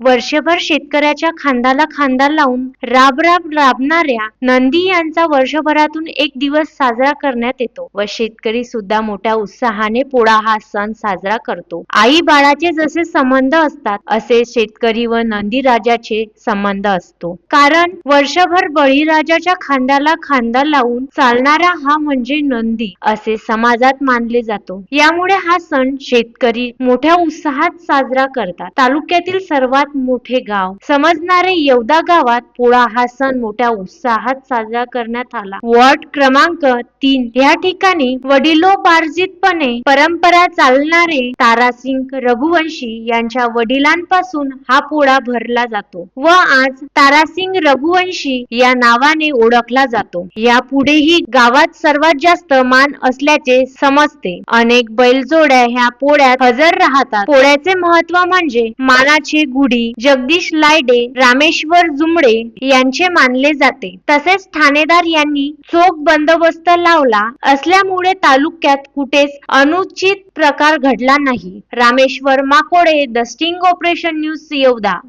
वर्षभर शेतकऱ्याच्या खांद्याला खांदा लावून राब राब राबणाऱ्या नंदी यांचा वर्षभरातून एक दिवस साजरा करण्यात येतो व शेतकरी सुद्धा मोठ्या उत्साहाने पोळा हा सण साजरा करतो. आई बाळाचे जसे संबंध असतात असे शेतकरी व नंदी राजाचे संबंध असतो. कारण वर्षभर बळीराजाच्या खांद्याला खांदा लावून चालणारा हा म्हणजे नंदी असे समाजात मानले जातो. यामुळे हा सण शेतकरी मोठ्या उत्साहात साजरा करतात. तालुक्यातील सर्वात मोठे गाव. समजणारे येवदा गावात पोळा हा सण मोठ्या उत्साहात साजरा करण्यात आला. वॉर्ड क्रमांक तीन. या ठिकाणी वडिलोपार्जितपणे परंपरा चालणारे तारासिंग रघुवंशी यांच्या वडिलांपासून हा पोळा भरला जातो व आज तारासिंग रघुवंशी या नावाने ओळखला जातो. यापुढेही गावात सर्वात जास्त मान असल्याचे समजते. अनेक बैलजोड्या ह्या पोळ्यात हजर राहतात. पोळ्याचे महत्त्व म्हणजे मानाचे गुढी जगदीश लायडे रामेश्वर जुमडे यांचे मानले जाते. तसेच ठाणेदार यांनी चोख बंदोबस्त लावला असल्यामुळे तालुक्यात कुठेच अनुचित प्रकार घडला नाही. Rameshwar Makode the sting operation news सियोदा.